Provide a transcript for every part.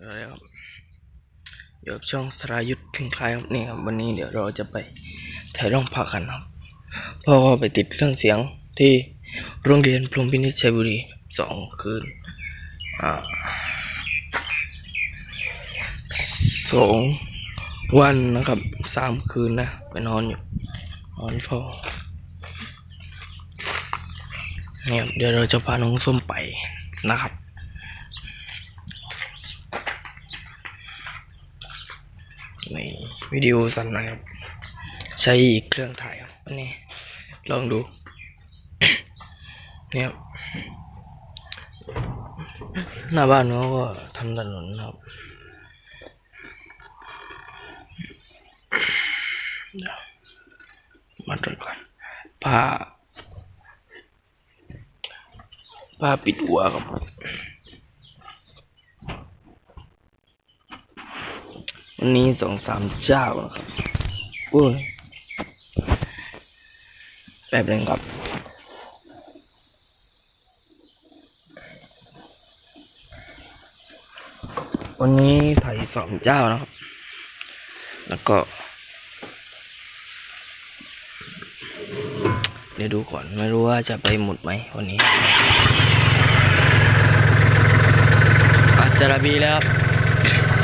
อะไรครับอยู่กับช่องสรายุทธ์คลิงคลายครับนี่ครับวันนี้เดี๋ยวเราจะไปถ่ายร่องพักกันครับเพราะว่าไปติดเครื่องเสียงที่โรงเรียนพรมพินิจชัยบุรีสองคืนสองวันนะครับสามคืนนะไปนอนอยู่นอนเฝ้าเนี่ยครับเดี๋ยวเราจะพาน้องส้มไปนะครับ ในวิดีโอสั้นนะครับ ใช้อีกเครื่องถ่ายครับอันนี้ลองดูเนี่ยหน้าบ้านเขาก็ทำถนนนะครับเดี๋ยวมาดูก่อนผ้าผ้าปิดหัวครับ วันนี้สองสามเจ้านะครับอุ้ยแบบนึงครับวันนี้ถ่ายสองเจ้านะครับ แล้วก็ เดี๋ยวดูก่อน ไม่รู้ว่าจะไปหมดไหมวันนี้ อาจารบีแล้วครับ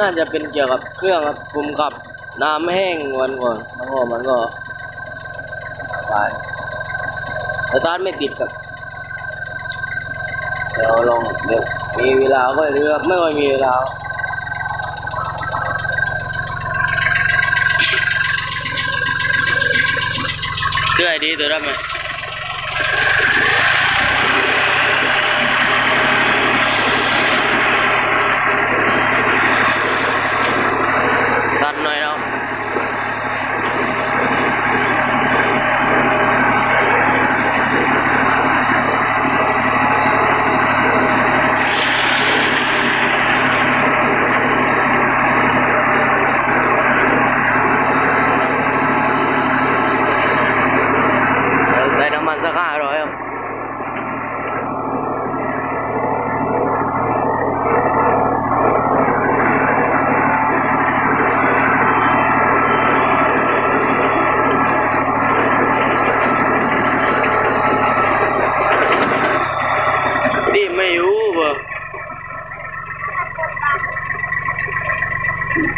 น่าจะเป็นเกี่ยวกับเครื่องครับผมขับน้ำแห้งวันก่อนแล้วก็มันก็ตายสตาร์ทไม่ติดครับเดี๋ยวลองเดี๋ยวมีเวลาก็เรือไม่ค่อยมีเวลาเชื่อไอ้ดีตัวรับไหม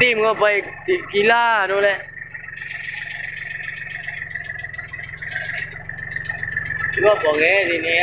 ทีมก็ไปติดกีฬาดูนแหละก็บอกแกทีนี้